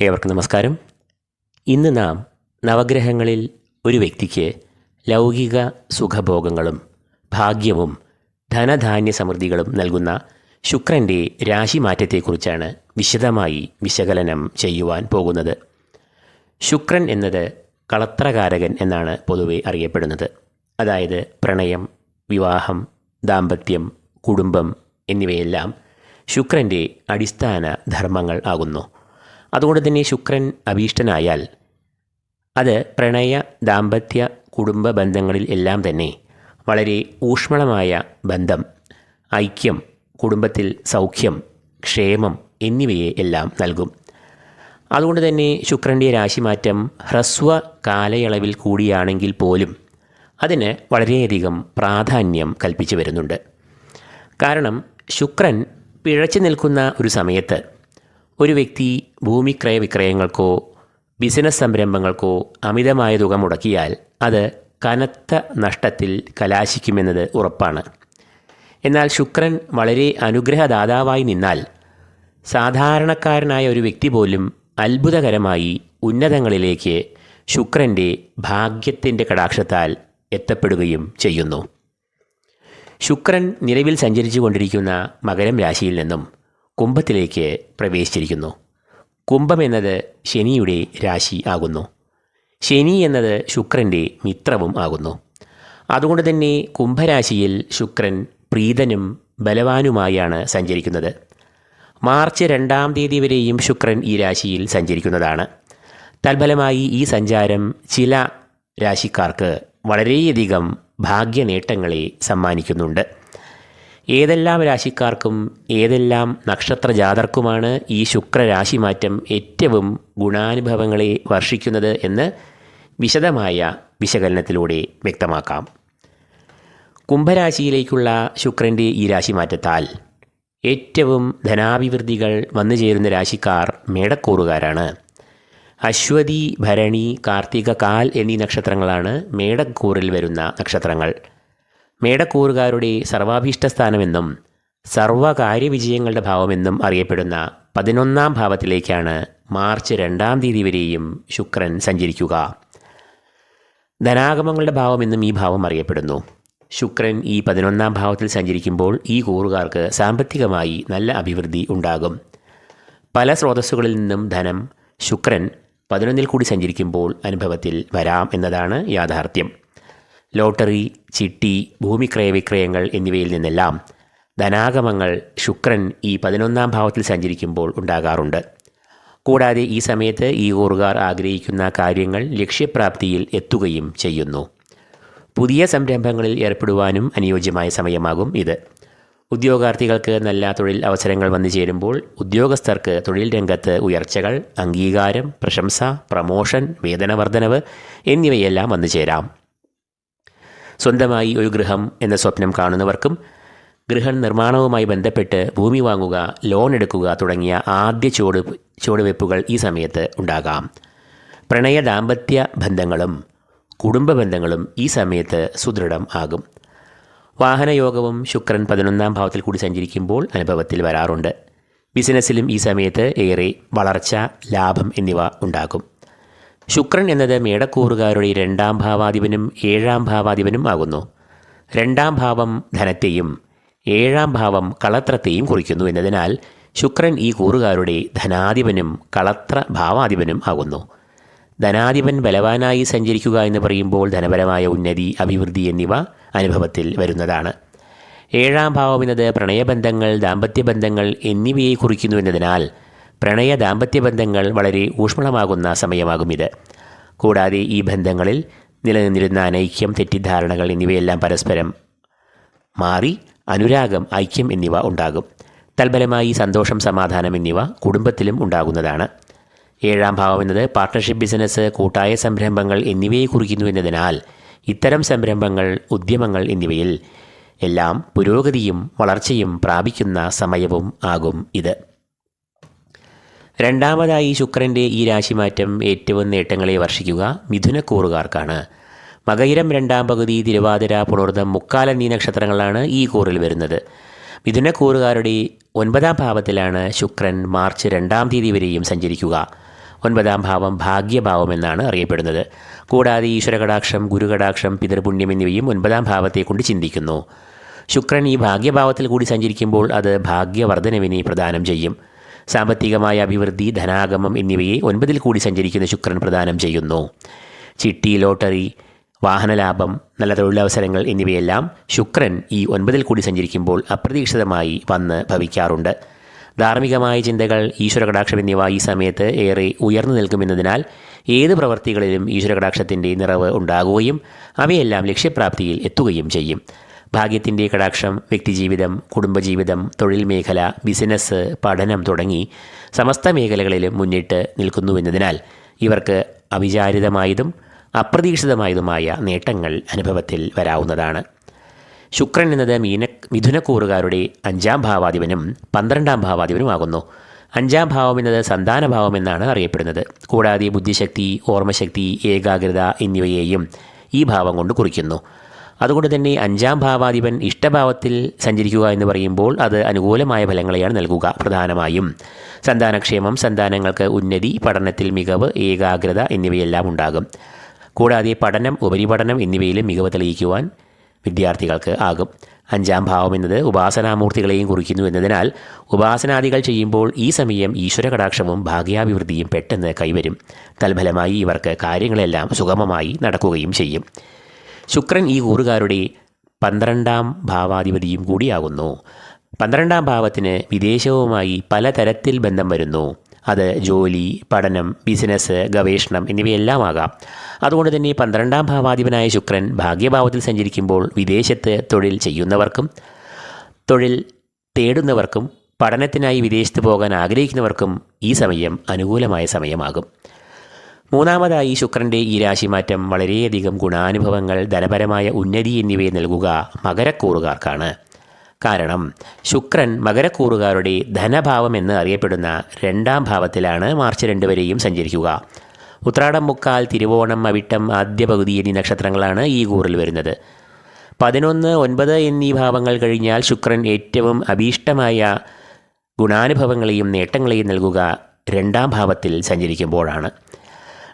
ഏവർക്കും നമസ്കാരം. ഇന്ന് നാം നവഗ്രഹങ്ങളിൽ ഒരു വ്യക്തിക്ക് ലൗകിക സുഖഭോഗങ്ങളും ഭാഗ്യവും ധനധാന്യ സമൃദ്ധികളും നൽകുന്ന ശുക്രന്റെ രാശിമാറ്റത്തെക്കുറിച്ചാണ് വിശദമായി വിശകലനം ചെയ്യുവാൻ പോകുന്നത്. ശുക്രൻ എന്നത് കളത്രകാരകൻ എന്നാണ് പൊതുവെ അറിയപ്പെടുന്നത്. അതായത് പ്രണയം വിവാഹം ദാമ്പത്യം കുടുംബം എന്നിവയെല്ലാം ശുക്രന്റെ അടിസ്ഥാന ധർമ്മങ്ങൾ ആകുന്നു. അതുകൊണ്ട് തന്നെ ശുക്രൻ അഭീഷ്ടനായാൽ അത് പ്രണയ ദാമ്പത്യ കുടുംബ ബന്ധങ്ങളിൽ എല്ലാം തന്നെ വളരെ ഊഷ്മളമായ ബന്ധം ഐക്യം കുടുംബത്തിൽ സൗഖ്യം ക്ഷേമം എന്നിവയെ എല്ലാം നൽകും. അതുകൊണ്ട് തന്നെ ശുക്രന്റെ രാശിമാറ്റം ഹ്രസ്വ കാലയളവിൽ കൂടിയാണെങ്കിൽ പോലും അതിന് വളരെയധികം പ്രാധാന്യം കൽപ്പിച്ചു വരുന്നുണ്ട്. കാരണം ശുക്രൻ പിഴച്ചു നിൽക്കുന്ന ഒരു സമയത്ത് ഒരു വ്യക്തി ഭൂമി ക്രയവിക്രയങ്ങൾക്കോ ബിസിനസ് സംരംഭങ്ങൾക്കോ അമിതമായ തുക മുടക്കിയാൽ അത് കനത്ത നഷ്ടത്തിൽ കലാശിക്കുമെന്നത് ഉറപ്പാണ്. എന്നാൽ ശുക്രൻ വളരെ അനുഗ്രഹദാതാവായി നിന്നാൽ സാധാരണക്കാരനായ ഒരു വ്യക്തി പോലും അത്ഭുതകരമായി ഉന്നതങ്ങളിലേക്ക് ശുക്രന്റെ ഭാഗ്യത്തിന്റെ കടാക്ഷത്താൽ എത്തപ്പെടുകയും ചെയ്യുന്നു. ശുക്രൻ നിലവിൽ സഞ്ചരിച്ചു കൊണ്ടിരിക്കുന്ന മകരം രാശിയിൽ നിന്നും കുംഭത്തിലേക്ക് പ്രവേശിച്ചിരിക്കുന്നു. കുംഭം എന്നത് ശനിയുടെ രാശി ആകുന്നു. ശനി എന്നത് ശുക്രന്റെ മിത്രവും ആകുന്നു. അതുകൊണ്ട് തന്നെ കുംഭരാശിയിൽ ശുക്രൻ പ്രീതനും ബലവാനുമായാണ് സഞ്ചരിക്കുന്നത്. മാർച്ച് രണ്ടാം തീയതി വരെയും ശുക്രൻ ഈ രാശിയിൽ സഞ്ചരിക്കുന്നതാണ്. തൽഫലമായി ഈ സഞ്ചാരം ചില രാശിക്കാർക്ക് വളരെയധികം ഭാഗ്യനേട്ടങ്ങളെ സമ്മാനിക്കുന്നുണ്ട്. ഏതെല്ലാം രാശിക്കാർക്കും ഏതെല്ലാം നക്ഷത്രജാതർക്കുമാണ് ഈ ശുക്രരാശി മാറ്റം ഏറ്റവും ഗുണാനുഭവങ്ങളെ വർഷിക്കുന്നത് എന്ന് വിശദമായ വിശകലനത്തിലൂടെ വ്യക്തമാക്കാം. കുംഭരാശിയിലേക്കുള്ള ശുക്രന്റെ ഈ രാശി രാശിമാറ്റത്താൽ ഏറ്റവും ധനാഭിവൃദ്ധികൾ വന്നു ചേരുന്ന രാശിക്കാർ മേടക്കൂറുകാരാണ്. അശ്വതി ഭരണി കാർത്തിക കാൽ എന്നീ നക്ഷത്രങ്ങളാണ് മേടക്കൂറിൽ വരുന്ന നക്ഷത്രങ്ങൾ. മേടക്കൂറുകാരുടെ സർവാഭീഷ്ട സ്ഥാനമെന്നും സർവകാര്യവിജയങ്ങളുടെ ഭാവമെന്നും അറിയപ്പെടുന്ന പതിനൊന്നാം ഭാവത്തിലേക്കാണ് മാർച്ച് രണ്ടാം തീയതി വരെയും ശുക്രൻ സഞ്ചരിക്കുക. ധനാഗമങ്ങളുടെ ഭാവമെന്നും ഈ ഭാവം അറിയപ്പെടുന്നു. ശുക്രൻ ഈ പതിനൊന്നാം ഭാവത്തിൽ സഞ്ചരിക്കുമ്പോൾ ഈ കൂറുകാർക്ക് സാമ്പത്തികമായി നല്ല അഭിവൃദ്ധി ഉണ്ടാകും. പല സ്രോതസ്സുകളിൽ നിന്നും ധനം ശുക്രൻ പതിനൊന്നിൽ കൂടി സഞ്ചരിക്കുമ്പോൾ അനുഭവത്തിൽ വരാം എന്നതാണ് യാഥാർത്ഥ്യം. ലോട്ടറി ചിട്ടി ഭൂമിക്രയ വിക്രയങ്ങൾ എന്നിവയിൽ നിന്നെല്ലാം ധനാഗമങ്ങൾ ശുക്രൻ ഈ പതിനൊന്നാം ഭാവത്തിൽ സഞ്ചരിക്കുമ്പോൾ ഉണ്ടാകാറുണ്ട്. കൂടാതെ ഈ സമയത്ത് ഈ കൂറുകാർ ആഗ്രഹിക്കുന്ന കാര്യങ്ങൾ ലക്ഷ്യപ്രാപ്തിയിൽ എത്തുകയും ചെയ്യുന്നു. പുതിയ സംരംഭങ്ങളിൽ ഏർപ്പെടുവാനും അനുയോജ്യമായ സമയമാകും ഇത്. ഉദ്യോഗാർത്ഥികൾക്ക് നല്ല തൊഴിൽ അവസരങ്ങൾ വന്നു ചേരുമ്പോൾ ഉദ്യോഗസ്ഥർക്ക് തൊഴിൽ രംഗത്ത് ഉയർച്ചകൾ അംഗീകാരം പ്രശംസ പ്രമോഷൻ വേതനവർദ്ധനവ് എന്നിവയെല്ലാം വന്നു ചേരാം. സ്വന്തമായി ഒരു ഗൃഹം എന്ന സ്വപ്നം കാണുന്നവർക്കും ഗൃഹ നിർമ്മാണവുമായി ബന്ധപ്പെട്ട് ഭൂമി വാങ്ങുക ലോൺ എടുക്കുക തുടങ്ങിയ ആദ്യ ചുവട് ചുവടുവയ്പ്പുകൾ ഈ സമയത്ത് ഉണ്ടാകാം. പ്രണയ ദാമ്പത്യ ബന്ധങ്ങളും കുടുംബ ബന്ധങ്ങളും ഈ സമയത്ത് സുദൃഢം ആകും. വാഹനയോഗവും ശുക്രൻ പതിനൊന്നാം ഭാവത്തിൽ കൂടി സഞ്ചരിക്കുമ്പോൾ അനുഭവത്തിൽ വരാറുണ്ട്. ബിസിനസ്സിലും ഈ സമയത്ത് ഏറെ വളർച്ച ലാഭം എന്നിവ ഉണ്ടാകും. ശുക്രൻ എന്നത് മേടക്കൂറുകാരുടെ രണ്ടാം ഭാവാധിപനും ഏഴാം ഭാവാധിപനും ആകുന്നു. രണ്ടാം ഭാവം ധനത്തെയും ഏഴാം ഭാവം കളത്രത്തെയും കുറിക്കുന്നു. എന്നതിനാൽ ശുക്രൻ ഈ കൂറുകാരുടെ ധനാധിപനും കളത്ര ഭാവാധിപനും ആകുന്നു. ധനാധിപൻ ബലവാനായി സഞ്ചരിക്കുക എന്ന് പറയുമ്പോൾ ധനപരമായ ഉന്നതി അഭിവൃദ്ധി എന്നിവ അനുഭവത്തിൽ വരുന്നതാണ്. ഏഴാം ഭാവം എന്നത് പ്രണയബന്ധങ്ങൾ ദാമ്പത്യബന്ധങ്ങൾ എന്നിവയെ കുറിക്കുന്നു എന്നതിനാൽ പ്രണയ ദാമ്പത്യ ബന്ധങ്ങൾ വളരെ ഊഷ്മളമാകുന്ന സമയമാകും ഇത് കൂടാതെ ഈ ബന്ധങ്ങളിൽ നിലനിന്നിരുന്ന അനൈക്യം തെറ്റിദ്ധാരണകൾ എന്നിവയെല്ലാം പരസ്പരം മാറി അനുരാഗം ഐക്യം എന്നിവ ഉണ്ടാകും. തൽഫലമായി സന്തോഷം സമാധാനം എന്നിവ കുടുംബത്തിലും ഉണ്ടാകുന്നതാണ്. ഏഴാം ഭാവം എന്നത് പാർട്ട്ണർഷിപ്പ് ബിസിനസ് കൂട്ടായ സംരംഭങ്ങൾ എന്നിവയെ കുറിക്കുന്നു എന്നതിനാൽ ഇത്തരം സംരംഭങ്ങൾ ഉദ്യമങ്ങൾ എന്നിവയിൽ എല്ലാം പുരോഗതിയും വളർച്ചയും പ്രാപിക്കുന്ന സമയവും ആകും ഇത്. രണ്ടാമതായി ശുക്രന്റെ ഈ രാശിമാറ്റം ഏറ്റവും നേട്ടങ്ങളെ വർഷിക്കുക മിഥുനക്കൂറുകാർക്കാണ്. മകയിരം രണ്ടാം പകുതി തിരുവാതിര പുണർദം മുക്കാൽ എന്നീ നക്ഷത്രങ്ങളാണ് ഈ കൂറിൽ വരുന്നത്. മിഥുനക്കൂറുകാരുടെ ഒൻപതാം ഭാവത്തിലാണ് ശുക്രൻ മാർച്ച് രണ്ടാം തീയതി വരെയും സഞ്ചരിക്കുക. ഒൻപതാം ഭാവം ഭാഗ്യഭാവം എന്നാണ് അറിയപ്പെടുന്നത്. കൂടാതെ ഈശ്വരകടാക്ഷം ഗുരുകടാക്ഷം പിതൃപുണ്യം എന്നിവയും ഒൻപതാം ഭാവത്തെ കൊണ്ട് ചിന്തിക്കുന്നു. ശുക്രൻ ഈ ഭാഗ്യഭാവത്തിൽ കൂടി സഞ്ചരിക്കുമ്പോൾ അത് ഭാഗ്യവർദ്ധനവിനെ പ്രദാനം ചെയ്യും. സാമ്പത്തികമായ അഭിവൃദ്ധി ധനാഗമം എന്നിവയെ ഒൻപതിൽ കൂടി സഞ്ചരിക്കുന്ന ശുക്രൻ പ്രദാനം ചെയ്യുന്നു. ചിട്ടി ലോട്ടറി വാഹനലാഭം നല്ല തൊഴിലവസരങ്ങൾ എന്നിവയെല്ലാം ശുക്രൻ ഈ ഒൻപതിൽ കൂടി സഞ്ചരിക്കുമ്പോൾ അപ്രതീക്ഷിതമായി വന്ന് ഭവിക്കാറുണ്ട്. ധാർമ്മികമായ ചിന്തകൾ ഈശ്വരകടാക്ഷം എന്നിവ ഈ സമയത്ത് ഏറെ ഉയർന്നു നിൽക്കുമെന്നതിനാൽ ഏത് പ്രവൃത്തികളിലും ഈശ്വരകടാക്ഷത്തിന്റെ നിറവ് ഉണ്ടാകുകയും അവയെല്ലാം ലക്ഷ്യപ്രാപ്തിയിൽ എത്തുകയും ചെയ്യും. ഭാഗ്യത്തിന്റെ കടാക്ഷം വ്യക്തിജീവിതം കുടുംബജീവിതം തൊഴിൽ മേഖല ബിസിനസ് പഠനം തുടങ്ങി സമസ്ത മേഖലകളിലും മുന്നിട്ട് നിൽക്കുന്നുവെന്നതിനാൽ ഇവർക്ക് അവിചാരിതമായതും അപ്രതീക്ഷിതമായതുമായ നേട്ടങ്ങൾ അനുഭവത്തിൽ വരാവുന്നതാണ്. ശുക്രൻ എന്നത് മീന മിഥുനക്കൂറുകാരുടെ അഞ്ചാം ഭാവാധിപനും പന്ത്രണ്ടാം ഭാവാധിപനുമാകുന്നു. അഞ്ചാം ഭാവം എന്നത് സന്താനഭാവം എന്നാണ് അറിയപ്പെടുന്നത്. കൂടാതെ ബുദ്ധിശക്തി ഓർമ്മശക്തി ഏകാഗ്രത എന്നിവയെയും ഈ ഭാവം കൊണ്ട് കുറിക്കുന്നു. അതുകൊണ്ട് തന്നെ അഞ്ചാം ഭാവാധിപൻ ഇഷ്ടഭാവത്തിൽ സഞ്ചരിക്കുക എന്ന് പറയുമ്പോൾ അത് അനുകൂലമായ ഫലങ്ങളെയാണ് നൽകുക പ്രധാനമായും. സന്താനക്ഷേമം സന്താനങ്ങൾക്ക് ഉന്നതി പഠനത്തിൽ മികവ് ഏകാഗ്രത എന്നിവയെല്ലാം ഉണ്ടാകും. കൂടാതെ പഠനം ഉപരിപഠനം എന്നിവയിലും മികവ് തെളിയിക്കുവാൻ വിദ്യാർത്ഥികൾക്ക് ആകും. അഞ്ചാം ഭാവം എന്നത് ഉപാസനാമൂർത്തികളെയും കുറിക്കുന്നു എന്നതിനാൽ ഉപാസനാദികൾ ചെയ്യുമ്പോൾ ഈ സമയം ഈശ്വര കടാക്ഷവും ഭാഗ്യാഭിവൃദ്ധിയും പെട്ടെന്ന് കൈവരും. തൽഫലമായി ഇവർക്ക് കാര്യങ്ങളെല്ലാം സുഗമമായി നടക്കുകയും ചെയ്യും. ശുക്രൻ ഈ കൂറുകാരുടെ പന്ത്രണ്ടാം ഭാവാധിപതിയും കൂടിയാകുന്നു. പന്ത്രണ്ടാം ഭാവത്തിന് വിദേശവുമായി പലതരത്തിൽ ബന്ധം വരുന്നു. അത് ജോലി പഠനം ബിസിനസ് ഗവേഷണം എന്നിവയെല്ലാം ആകാം അതുകൊണ്ട് തന്നെ പന്ത്രണ്ടാം ഭാവാധിപനായ ശുക്രൻ ഭാഗ്യഭാവത്തിൽ സഞ്ചരിക്കുമ്പോൾ വിദേശത്ത് തൊഴിൽ ചെയ്യുന്നവർക്കും തൊഴിൽ തേടുന്നവർക്കും പഠനത്തിനായി വിദേശത്ത് പോകാൻ ആഗ്രഹിക്കുന്നവർക്കും ഈ സമയം അനുകൂലമായ സമയമാകും. മൂന്നാമതായി ശുക്രന്റെ ഈ രാശിമാറ്റം വളരെയധികം ഗുണാനുഭവങ്ങൾ ധനപരമായ ഉന്നതി എന്നിവയെ നൽകുക മകരക്കൂറുകാർക്കാണ്. കാരണം ശുക്രൻ മകരക്കൂറുകാരുടെ ധനഭാവം എന്ന് അറിയപ്പെടുന്ന രണ്ടാം ഭാവത്തിലാണ് മാർച്ച് രണ്ട് വരെയും സഞ്ചരിക്കുക. ഉത്രാടം മുക്കാൽ തിരുവോണം അവിട്ടം ആദ്യ പകുതി എന്നീ നക്ഷത്രങ്ങളാണ് ഈ കൂറിൽ വരുന്നത്. പതിനൊന്ന് ഒൻപത് എന്നീ ഭാവങ്ങൾ കഴിഞ്ഞാൽ ശുക്രൻ ഏറ്റവും അഭീഷ്ടമായ ഗുണാനുഭവങ്ങളെയും നേട്ടങ്ങളെയും നൽകുക രണ്ടാം ഭാവത്തിൽ സഞ്ചരിക്കുമ്പോഴാണ്.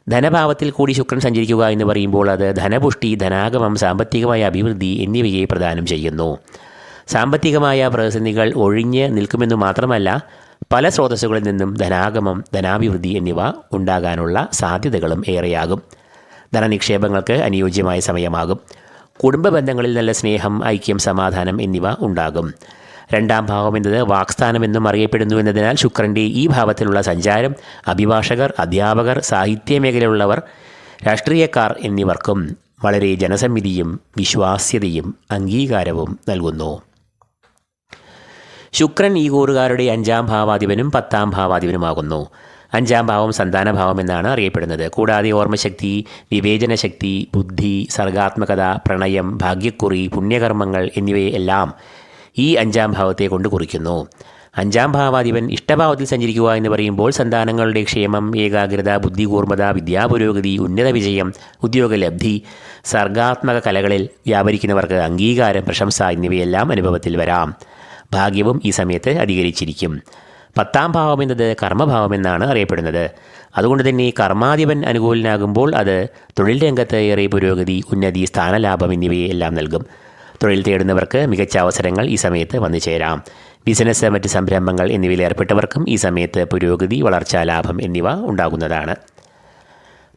ധനഭാവത്തിൽ കൂടി ശുക്രൻ സഞ്ചരിക്കുക എന്ന് പറയുമ്പോൾ അത് ധനപുഷ്ടി ധനാഗമം സാമ്പത്തികമായ അഭിവൃദ്ധി എന്നിവയെ പ്രദാനം ചെയ്യുന്നു. സാമ്പത്തികമായ പ്രതിസന്ധികൾ ഒഴിഞ്ഞ് നിൽക്കുമെന്ന് മാത്രമല്ല പല സ്രോതസ്സുകളിൽ നിന്നും ധനാഗമം ധനാഭിവൃദ്ധി എന്നിവ ഉണ്ടാകാനുള്ള സാധ്യതകളും ഏറെയാകും. ധനനിക്ഷേപങ്ങൾക്ക് അനുയോജ്യമായ സമയമാകും. കുടുംബ ബന്ധങ്ങളിൽ നല്ല സ്നേഹം ഐക്യം സമാധാനം എന്നിവ ഉണ്ടാകും. രണ്ടാം ഭാവം എന്നത് വാക്സ്ഥാനം എന്നും അറിയപ്പെടുന്നു എന്നതിനാൽ ശുക്രന്റെ ഈ ഭാവത്തിലുള്ള സഞ്ചാരം അഭിഭാഷകർ അധ്യാപകർ സാഹിത്യ മേഖലയിലുള്ളവർ രാഷ്ട്രീയക്കാർ എന്നിവർക്കും വളരെ ജനസമ്മിതിയും വിശ്വാസ്യതയും അംഗീകാരവും നൽകുന്നു. ശുക്രൻ ഈ കൂറുകാരുടെ അഞ്ചാം ഭാവാധിപനും പത്താം ഭാവാധിപനുമാകുന്നു. അഞ്ചാം ഭാവം സന്താനഭാവം എന്നാണ് അറിയപ്പെടുന്നത്. കൂടാതെ ഓർമ്മശക്തി വിവേചനശക്തി ബുദ്ധി സർഗാത്മകത പ്രണയം ഭാഗ്യക്കുറി പുണ്യകർമ്മങ്ങൾ എന്നിവയെല്ലാം ഈ അഞ്ചാം ഭാവത്തെ കൊണ്ട് കുറിക്കുന്നു. അഞ്ചാം ഭാവാധിപൻ ഇഷ്ടഭാവത്തിൽ സഞ്ചരിക്കുക എന്ന് പറയുമ്പോൾ സന്താനങ്ങളുടെ ക്ഷേമം ഏകാഗ്രത ബുദ്ധികൂർമ്മത വിദ്യാപുരോഗതി ഉന്നത വിജയം ഉദ്യോഗലബ്ധി സർഗാത്മക കലകളിൽ വ്യാപരിക്കുന്നവർക്ക് അംഗീകാരം പ്രശംസ എന്നിവയെല്ലാം അനുഭവത്തിൽ വരാം. ഭാഗ്യവും ഈ സമയത്ത് അധികരിച്ചിരിക്കും. പത്താം ഭാവം എന്നത് കർമ്മഭാവം എന്നാണ് അറിയപ്പെടുന്നത്. അതുകൊണ്ട് തന്നെ കർമാധിപൻ അനുകൂലനാകുമ്പോൾ അത് തൊഴിൽ രംഗത്ത് ഏറെ പുരോഗതി ഉന്നതി സ്ഥാനലാഭം എന്നിവയെല്ലാം നൽകും. തൊഴിൽ തേടുന്നവർക്ക് മികച്ച അവസരങ്ങൾ ഈ സമയത്ത് വന്നു ചേരാം. ബിസിനസ് മറ്റ് സംരംഭങ്ങൾ എന്നിവയിൽ ഏർപ്പെട്ടവർക്കും ഈ സമയത്ത് പുരോഗതി വളർച്ചാ ലാഭം എന്നിവ ഉണ്ടാകുന്നതാണ്.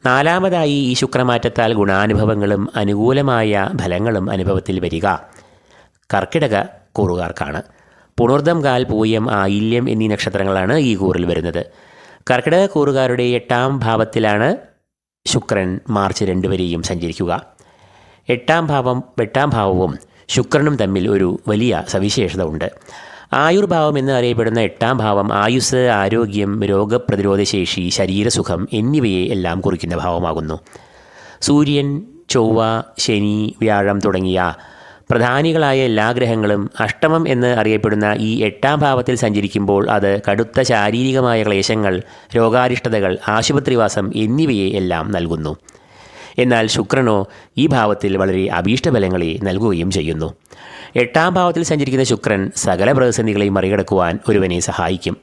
നാലാമതായി ഈ ശുക്രമാറ്റത്താൽ ഗുണാനുഭവങ്ങളും അനുകൂലമായ ഫലങ്ങളും അനുഭവത്തിൽ വരിക. കർക്കിടക കൂറുകാർക്കാണ്. പുണർദം കാൽ പൂയം ആയില്യം എന്നീ നക്ഷത്രങ്ങളാണ് ഈ കൂറിൽ വരുന്നത്. കർക്കിടക കൂറുകാരുടെ എട്ടാം ഭാവത്തിലാണ് ശുക്രൻ മാർച്ച് രണ്ട് വരെയും സഞ്ചരിക്കുക. എട്ടാം ഭാവം എട്ടാം ഭാവവും ശുക്രനും തമ്മിൽ ഒരു വലിയ സവിശേഷത ഉണ്ട്. ആയുർഭാവം എന്ന് അറിയപ്പെടുന്ന എട്ടാം ഭാവം ആയുസ് ആരോഗ്യം രോഗപ്രതിരോധശേഷി ശരീരസുഖം എന്നിവയെ എല്ലാം കുറിക്കുന്ന ഭാവമാകുന്നു. സൂര്യൻ ചൊവ്വ ശനി വ്യാഴം തുടങ്ങിയ പ്രധാനികളായ എല്ലാ ഗ്രഹങ്ങളും അഷ്ടമം എന്ന് അറിയപ്പെടുന്ന ഈ എട്ടാം ഭാവത്തിൽ സഞ്ചരിക്കുമ്പോൾ അത് കടുത്ത ശാരീരികമായ ക്ലേശങ്ങൾ രോഗാരിഷ്ടതകൾ ആശുപത്രിവാസം എന്നിവയെ എല്ലാം നൽകുന്നു. എന്നാൽ ശുക്രനോ ഈ ഭാവത്തിൽ വളരെ അഭീഷ്ടബലങ്ങളെ നൽകുകയും ചെയ്യുന്നു. എട്ടാം ഭാവത്തിൽ സഞ്ചരിക്കുന്ന ശുക്രൻ സകല പ്രതിസന്ധികളെയും മറികടക്കുവാൻ ഒരുവനെ സഹായിക്കും.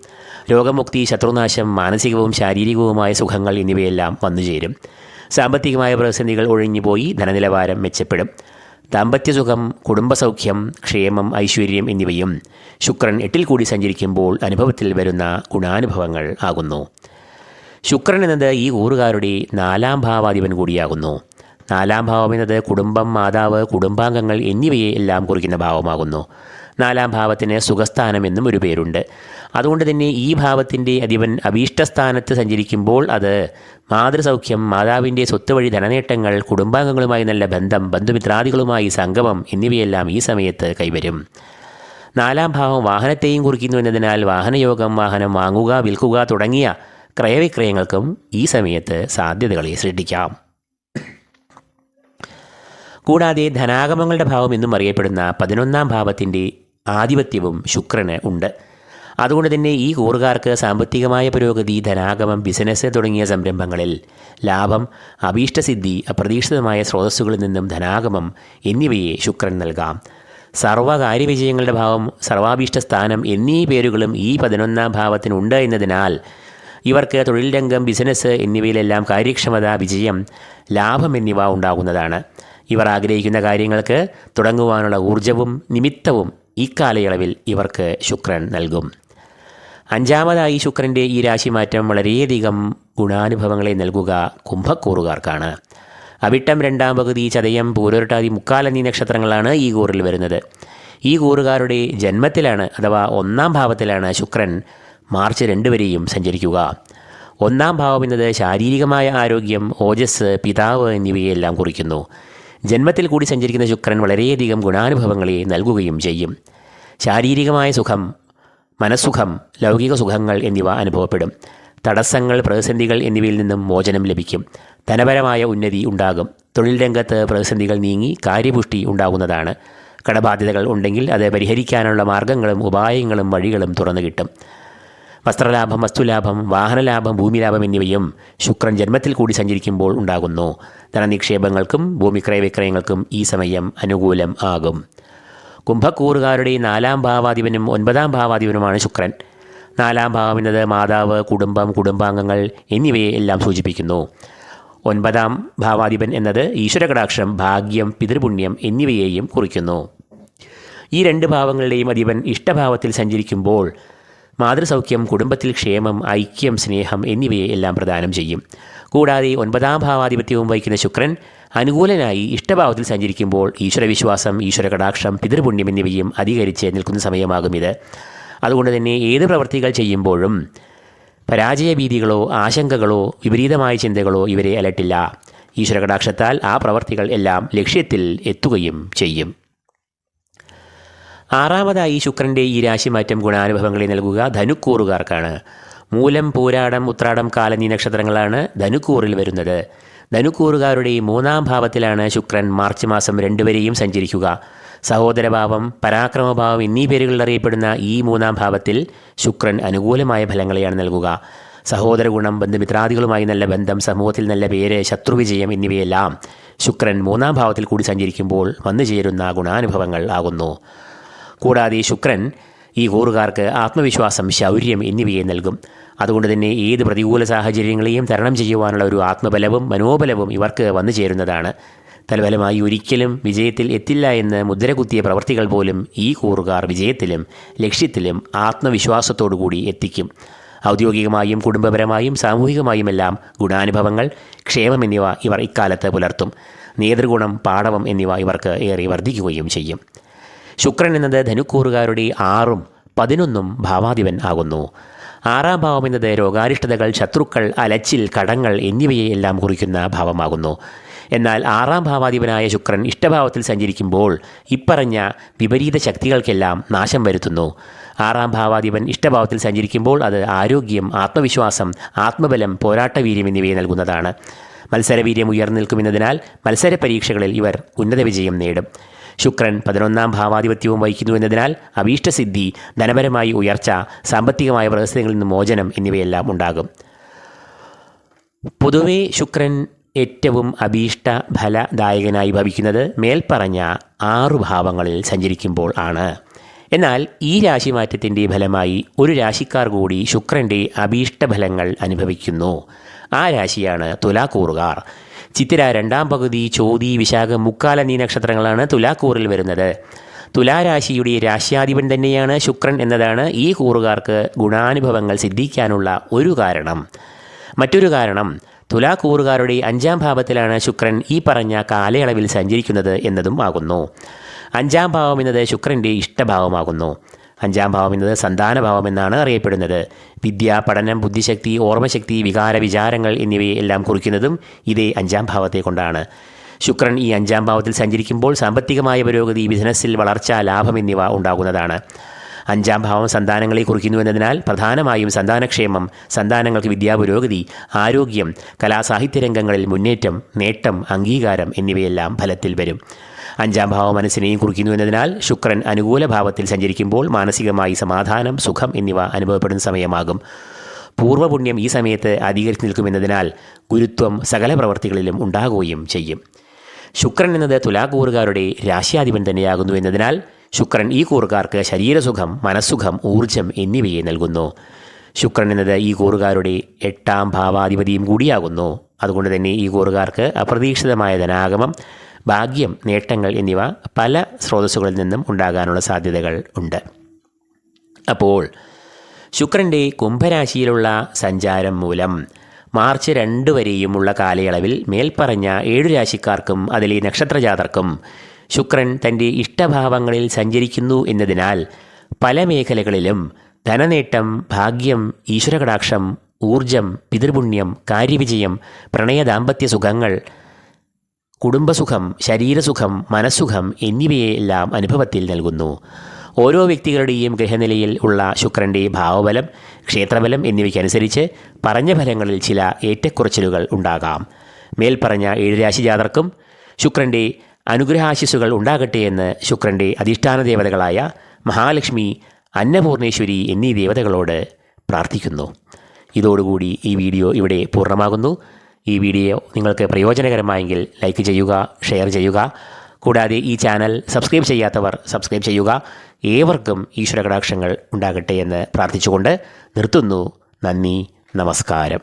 രോഗമുക്തി ശത്രുനാശം മാനസികവും ശാരീരികവുമായ സുഖങ്ങൾ എന്നിവയെല്ലാം വന്നുചേരും സാമ്പത്തികമായ പ്രതിസന്ധികൾ ഒഴിഞ്ഞുപോയി ധനനിലവാരം മെച്ചപ്പെടും. ദാമ്പത്യസുഖം കുടുംബസൗഖ്യം ക്ഷേമം ഐശ്വര്യം എന്നിവയും ശുക്രൻ എട്ടിൽ കൂടി സഞ്ചരിക്കുമ്പോൾ അനുഭവത്തിൽ വരുന്ന ഗുണാനുഭവങ്ങൾ ആകുന്നു. ശുക്രൻ എന്നത് ഈ ഊറുകാരുടെ നാലാം ഭാവാധിപൻ കൂടിയാകുന്നു. നാലാം ഭാവം എന്നത് കുടുംബം മാതാവ് കുടുംബാംഗങ്ങൾ എന്നിവയെ എല്ലാം കുറിക്കുന്ന ഭാവമാകുന്നു. നാലാം ഭാവത്തിന് സുഖസ്ഥാനം എന്നും ഒരു പേരുണ്ട്. അതുകൊണ്ട് തന്നെ ഈ ഭാവത്തിന്റെ അധിപൻ അഭീഷ്ടസ്ഥാനത്ത് സഞ്ചരിക്കുമ്പോൾ അത് മാതൃസൗഖ്യം മാതാവിന്റെ സ്വത്ത് വഴി ധനനേട്ടങ്ങൾ കുടുംബാംഗങ്ങളുമായി നല്ല ബന്ധം ബന്ധുമിത്രാദികളുമായി സംഗമം എന്നിവയെല്ലാം ഈ സമയത്ത് കൈവരും. നാലാം ഭാവം വാഹനത്തെയും കുറിക്കുന്നു എന്നതിനാൽ വാഹനയോഗം വാഹനം വാങ്ങുക വിൽക്കുക തുടങ്ങിയ ക്രയവിക്രയങ്ങൾക്കും ഈ സമയത്ത് സാധ്യതകളെ സൃഷ്ടിക്കാം. കൂടാതെ ധനാഗമങ്ങളുടെ ഭാവം എന്നും അറിയപ്പെടുന്ന പതിനൊന്നാം ഭാവത്തിന്റെ ആധിപത്യവും ശുക്രന് ഉണ്ട്. അതുകൊണ്ട് തന്നെ ഈ കൂറുകാർക്ക് സാമ്പത്തികമായ പുരോഗതി ധനാഗമം ബിസിനസ് തുടങ്ങിയ സംരംഭങ്ങളിൽ ലാഭം അഭീഷ്ടസിദ്ധി അപ്രതീക്ഷിതമായ സ്രോതസ്സുകളിൽ നിന്നും ധനാഗമം എന്നിവയെ ശുക്രൻ നൽകാം. സർവകാര്യവിജയങ്ങളുടെ ഭാവം സർവാഭീഷ്ട സ്ഥാനം എന്നീ പേരുകളും ഈ പതിനൊന്നാം ഭാവത്തിനുണ്ട് എന്നതിനാൽ ഇവർക്ക് തൊഴിൽ രംഗം ബിസിനസ് എന്നിവയിലെല്ലാം കാര്യക്ഷമത വിജയം ലാഭം എന്നിവ ഉണ്ടാകുന്നതാണ്. ഇവർ ആഗ്രഹിക്കുന്ന കാര്യങ്ങൾക്ക് തുടങ്ങുവാനുള്ള ഊർജവും നിമിത്തവും ഈ കാലയളവിൽ ഇവർക്ക് ശുക്രൻ നൽകും. അഞ്ചാമതായി ശുക്രന്റെ ഈ രാശിമാറ്റം വളരെയധികം ഗുണാനുഭവങ്ങളെ നൽകുക കുംഭക്കൂറുകാർക്കാണ്. അവിട്ടം രണ്ടാം പകുതി ചതയം പൂരൊരുട്ടാതി മുക്കാൽ എന്നീ നക്ഷത്രങ്ങളാണ് ഈ കൂറിൽ വരുന്നത്. ഈ കൂറുകാരുടെ ജന്മത്തിലാണ് അഥവാ ഒന്നാം ഭാവത്തിലാണ് ശുക്രൻ മാർച്ച് രണ്ട് വരെയും സഞ്ചരിക്കുക. ഒന്നാം ഭാവം എന്നത് ശാരീരികമായ ആരോഗ്യം ഓജസ് പിതാവ് എന്നിവയെല്ലാം കുറിക്കുന്നു. ജന്മത്തിൽ കൂടി സഞ്ചരിക്കുന്ന ശുക്രൻ വളരെയധികം ഗുണാനുഭവങ്ങളെ നൽകുകയും ചെയ്യും. ശാരീരികമായ സുഖം മനസ്സുഖം ലൗകിക സുഖങ്ങൾ എന്നിവ അനുഭവപ്പെടും. തടസ്സങ്ങൾ പ്രതിസന്ധികൾ എന്നിവയിൽ നിന്നും മോചനം ലഭിക്കും. ധനപരമായ ഉന്നതി ഉണ്ടാകും. തൊഴിൽ രംഗത്ത് പ്രതിസന്ധികൾ നീങ്ങി കാര്യപുഷ്ടി ഉണ്ടാകുന്നതാണ്. കടബാധ്യതകൾ ഉണ്ടെങ്കിൽ അത് പരിഹരിക്കാനുള്ള മാർഗങ്ങളും ഉപായങ്ങളും വഴികളും തുറന്നു കിട്ടും. വസ്ത്രലാഭം വസ്തുലാഭം വാഹനലാഭം ഭൂമിലാഭം എന്നിവയും ശുക്രൻ ജന്മത്തിൽ കൂടി സഞ്ചരിക്കുമ്പോൾ ഉണ്ടാകുന്നു. ധനനിക്ഷേപങ്ങൾക്കും ഭൂമിക്രയ വിക്രയങ്ങൾക്കും ഈ സമയം അനുകൂലം ആകും. കുംഭക്കൂറുകാരുടെ നാലാം ഭാവാധിപനും ഒൻപതാം ഭാവാധിപനുമാണ് ശുക്രൻ. നാലാം ഭാവം എന്നത് മാതാവ് കുടുംബം കുടുംബാംഗങ്ങൾ എന്നിവയെ എല്ലാം സൂചിപ്പിക്കുന്നു. ഒൻപതാം ഭാവാധിപൻ എന്നത് ഈശ്വരകടാക്ഷം ഭാഗ്യം പിതൃപുണ്യം എന്നിവയെയും കുറിക്കുന്നു. ഈ രണ്ട് ഭാവങ്ങളുടെയും അധിപൻ ഇഷ്ടഭാവത്തിൽ സഞ്ചരിക്കുമ്പോൾ മാതൃസൗഖ്യം കുടുംബത്തിൽ ക്ഷേമം ഐക്യം സ്നേഹം എന്നിവയെ എല്ലാം പ്രദാനം ചെയ്യും. കൂടാതെ ഒൻപതാം ഭാവാധിപത്യവും വഹിക്കുന്ന ശുക്രൻ അനുകൂലനായി ഇഷ്ടഭാവത്തിൽ സഞ്ചരിക്കുമ്പോൾ ഈശ്വരവിശ്വാസം ഈശ്വരകടാക്ഷം പിതൃപുണ്യം എന്നിവയും അധികരിച്ച് നിൽക്കുന്ന സമയമാകും ഇത്. അതുകൊണ്ട് തന്നെ ഏത് പ്രവൃത്തികൾ ചെയ്യുമ്പോഴും പരാജയഭീതികളോ ആശങ്കകളോ വിപരീതമായ ചിന്തകളോ ഇവരെ അലട്ടില്ല. ഈശ്വരകടാക്ഷത്താൽ ആ പ്രവർത്തികൾ എല്ലാം ലക്ഷ്യത്തിൽ എത്തുകയും ചെയ്യും. ആറാമതായി ശുക്രന്റെ ഈ രാശിമാറ്റം ഗുണാനുഭവങ്ങളെ നൽകുക ധനുക്കൂറുകാർക്കാണ്. മൂലം പൂരാടം ഉത്രാടം കാലനീ നക്ഷത്രങ്ങളാണ് ധനുക്കൂറിൽ വരുന്നത്. ധനുക്കൂറുകാരുടെ മൂന്നാം ഭാവത്തിലാണ് ശുക്രൻ മാർച്ച് മാസം രണ്ടുവരെയും സഞ്ചരിക്കുക. സഹോദരഭാവം പരാക്രമഭാവം എന്നീ പേരുകളിൽ അറിയപ്പെടുന്ന ഈ മൂന്നാം ഭാവത്തിൽ ശുക്രൻ അനുകൂലമായ ഫലങ്ങളെയാണ് നൽകുക. സഹോദര ഗുണം ബന്ധുമിത്രാദികളുമായി നല്ല ബന്ധം സമൂഹത്തിൽ നല്ല പേര് ശത്രുവിജയം എന്നിവയെല്ലാം ശുക്രൻ മൂന്നാം ഭാവത്തിൽ കൂടി സഞ്ചരിക്കുമ്പോൾ വന്നു ചേരുന്ന ഗുണാനുഭവങ്ങൾ ആകുന്നു. കൂടാതെ ശുക്രൻ ഈ കൂറുകാർക്ക് ആത്മവിശ്വാസം ശൗര്യം എന്നിവയെ നൽകും. അതുകൊണ്ട് തന്നെ ഏത് പ്രതികൂല സാഹചര്യങ്ങളെയും തരണം ചെയ്യുവാനുള്ള ഒരു ആത്മബലവും മനോബലവും ഇവർക്ക് വന്നു ചേരുന്നതാണ്. തൽഫലമായി ഒരിക്കലും വിജയത്തിൽ എത്തില്ല എന്ന് മുദ്രകുത്തിയ പ്രവൃത്തികൾ പോലും ഈ കൂറുകാർ വിജയത്തിലും ലക്ഷ്യത്തിലും ആത്മവിശ്വാസത്തോടുകൂടി എത്തിക്കും. ഔദ്യോഗികമായും കുടുംബപരമായും സാമൂഹികമായുമെല്ലാം ഗുണാനുഭവങ്ങൾ ക്ഷേമം എന്നിവ ഇവർ ഇക്കാലത്ത് പുലർത്തും. നേതൃഗുണം പാടവം എന്നിവ ഇവർക്ക് ഏറെ വർദ്ധിക്കുകയും ചെയ്യും. ശുക്രൻ എന്നത് ധനുക്കൂറുകാരുടെ ആറും പതിനൊന്നും ഭാവാധിപൻ ആകുന്നു. ആറാം ഭാവം എന്നത് രോഗാരിഷ്ടതകൾ ശത്രുക്കൾ അലച്ചിൽ കടങ്ങൾ എന്നിവയെ എല്ലാം കുറിക്കുന്ന ഭാവമാകുന്നു. എന്നാൽ ആറാം ഭാവാധിപനായ ശുക്രൻ ഇഷ്ടഭാവത്തിൽ സഞ്ചരിക്കുമ്പോൾ ഇപ്പറഞ്ഞ വിപരീത ശക്തികൾക്കെല്ലാം നാശം വരുത്തുന്നു. ആറാം ഭാവാധിപൻ ഇഷ്ടഭാവത്തിൽ സഞ്ചരിക്കുമ്പോൾ അത് ആരോഗ്യം ആത്മവിശ്വാസം ആത്മബലം പോരാട്ടവീര്യം എന്നിവയെ നൽകുന്നതാണ്. മത്സരവീര്യം ഉയർന്നു നിൽക്കുമെന്നതിനാൽ മത്സര പരീക്ഷകളിൽ ഇവർ ഉന്നത വിജയം നേടും. ശുക്രൻ പതിനൊന്നാം ഭാവാധിപത്യവും വഹിക്കുന്നു എന്നതിനാൽ അഭീഷ്ടസിദ്ധി ധനപരമായി ഉയർച്ച സാമ്പത്തികമായ പ്രതിസന്ധികളിൽ നിന്ന് മോചനം എന്നിവയെല്ലാം ഉണ്ടാകും. പൊതുവെ ശുക്രൻ ഏറ്റവും അഭീഷ്ട ഫലദായകനായി ഭവിക്കുന്നത് മേൽപ്പറഞ്ഞ ആറു ഭാവങ്ങളിൽ സഞ്ചരിക്കുമ്പോൾ ആണ്. എന്നാൽ ഈ രാശിമാറ്റത്തിന്റെ ഫലമായി ഒരു രാശിക്കാർ കൂടി ശുക്രന്റെ അഭീഷ്ടഫലങ്ങൾ അനുഭവിക്കുന്നു. ആ രാശിയാണ് തുലാക്കൂറുകാർ. ചിത്തിര രണ്ടാം പകുതി ചോതി വിശാഖ മുക്കാല എന്നീ നക്ഷത്രങ്ങളാണ് തുലാക്കൂറിൽ വരുന്നത്. തുലാരാശിയുടെ രാശ്യാധിപൻ തന്നെയാണ് ശുക്രൻ എന്നതാണ് ഈ കൂറുകാർക്ക് ഗുണാനുഭവങ്ങൾ സിദ്ധിക്കാനുള്ള ഒരു കാരണം. മറ്റൊരു കാരണം തുലാക്കൂറുകാരുടെ അഞ്ചാം ഭാവത്തിലാണ് ശുക്രൻ ഈ പറഞ്ഞ കാലയളവിൽ സഞ്ചരിക്കുന്നത് എന്നതും ആകുന്നു. അഞ്ചാം ഭാവം എന്നത് ശുക്രന്റെ ഇഷ്ടഭാവമാകുന്നു. അഞ്ചാം ഭാവം എന്നത് സന്താനഭാവം എന്നാണ് അറിയപ്പെടുന്നത്. വിദ്യ പഠനം ബുദ്ധിശക്തി ഓർമ്മശക്തി വികാര വിചാരങ്ങൾ എന്നിവയെ എല്ലാം കുറിക്കുന്നതും ഇതേ അഞ്ചാം ഭാവത്തെ കൊണ്ടാണ്. ശുക്രൻ ഈ അഞ്ചാം ഭാവത്തിൽ സഞ്ചരിക്കുമ്പോൾ സാമ്പത്തികമായ പുരോഗതി ബിസിനസ്സിൽ വളർച്ച ലാഭം എന്നിവ ഉണ്ടാകുന്നതാണ്. അഞ്ചാം ഭാവം സന്താനങ്ങളെ കുറിക്കുന്നു എന്നതിനാൽ പ്രധാനമായും സന്താനക്ഷേമം സന്താനങ്ങൾക്ക് വിദ്യാപുരോഗതി ആരോഗ്യം കലാസാഹിത്യ രംഗങ്ങളിൽ മുന്നേറ്റം നേട്ടം അംഗീകാരം എന്നിവയെല്ലാം ഫലത്തിൽ വരും. അഞ്ചാം ഭാവം മനസ്സിനെയും കുറിക്കുന്നു എന്നതിനാൽ ശുക്രൻ അനുകൂല ഭാവത്തിൽ സഞ്ചരിക്കുമ്പോൾ മാനസികമായി സമാധാനം സുഖം എന്നിവ അനുഭവപ്പെടുന്ന സമയമാകും. പൂർവപുണ്യം ഈ സമയത്ത് അധികരിച്ചു നിൽക്കുമെന്നതിനാൽ ഗുരുത്വം സകല പ്രവർത്തികളിലും ഉണ്ടാകുകയും ചെയ്യും. ശുക്രൻ എന്നത് തുലാകൂറുകാരുടെ രാശ്യാധിപൻ തന്നെയാകുന്നു എന്നതിനാൽ ശുക്രൻ ഈ കൂറുകാർക്ക് ശരീരസുഖം മനസ്സുഖം ഊർജം എന്നിവയെ നൽകുന്നു. ശുക്രൻ എന്നത് ഈ കൂറുകാരുടെ എട്ടാം ഭാവാധിപതിയും കൂടിയാകുന്നു. അതുകൊണ്ട് തന്നെ ഈ കൂറുകാർക്ക് അപ്രതീക്ഷിതമായ ധനാഗമം ഭാഗ്യം നേട്ടങ്ങൾ എന്നിവ പല സ്രോതസ്സുകളിൽ നിന്നും ഉണ്ടാകാനുള്ള സാധ്യതകൾ ഉണ്ട്. അപ്പോൾ ശുക്രന്റെ കുംഭരാശിയിലുള്ള സഞ്ചാരം മൂലം മാർച്ച് രണ്ട് വരെയുമുള്ള കാലയളവിൽ മേൽപ്പറഞ്ഞ ഏഴു രാശിക്കാർക്കും അതിലെ നക്ഷത്രജാതർക്കും ശുക്രൻ തന്റെ ഇഷ്ടഭാവങ്ങളിൽ സഞ്ചരിക്കുന്നു എന്നതിനാൽ പല മേഖലകളിലും ധനനേട്ടം ഭാഗ്യം ഈശ്വരകടാക്ഷം ഊർജം പിതൃപുണ്യം കാര്യവിജയം പ്രണയ ദാമ്പത്യ സുഖങ്ങൾ കുടുംബസുഖം ശരീരസുഖം മനസ്സുഖം എന്നിവയെല്ലാം അനുഭവത്തിൽ നൽകുന്നു. ഓരോ വ്യക്തികളുടെയും ഗ്രഹനിലയിൽ ഉള്ള ശുക്രന്റെ ഭാവബലം ക്ഷേത്രബലം എന്നിവയ്ക്കനുസരിച്ച് പറഞ്ഞ ഫലങ്ങളിൽ ചില ഏറ്റക്കുറച്ചിലുകൾ ഉണ്ടാകാം. മേൽപ്പറഞ്ഞ ഏഴ് രാശി ജാതർക്കും ശുക്രന്റെ അനുഗ്രഹാശിസുകൾ ഉണ്ടാകട്ടെ എന്ന് ശുക്രന്റെ അധിഷ്ഠാന ദേവതകളായ മഹാലക്ഷ്മി അന്നപൂർണേശ്വരി എന്നീ ദേവതകളോട് പ്രാർത്ഥിക്കുന്നു. ഇതോടുകൂടി ഈ വീഡിയോ ഇവിടെ പൂർണമാകുന്നു. ഈ വീഡിയോ നിങ്ങൾക്ക് പ്രയോജനകരമായെങ്കിൽ ലൈക്ക് ചെയ്യുക ഷെയർ ചെയ്യുക. കൂടാതെ ഈ ചാനൽ സബ്സ്ക്രൈബ് ചെയ്യാത്തവർ സബ്സ്ക്രൈബ് ചെയ്യുക. ഏവർക്കും ഈശ്വര കടാക്ഷങ്ങൾ ഉണ്ടാകട്ടെ എന്ന് പ്രാർത്ഥിച്ചുകൊണ്ട് നിർത്തുന്നു. നന്ദി നമസ്കാരം.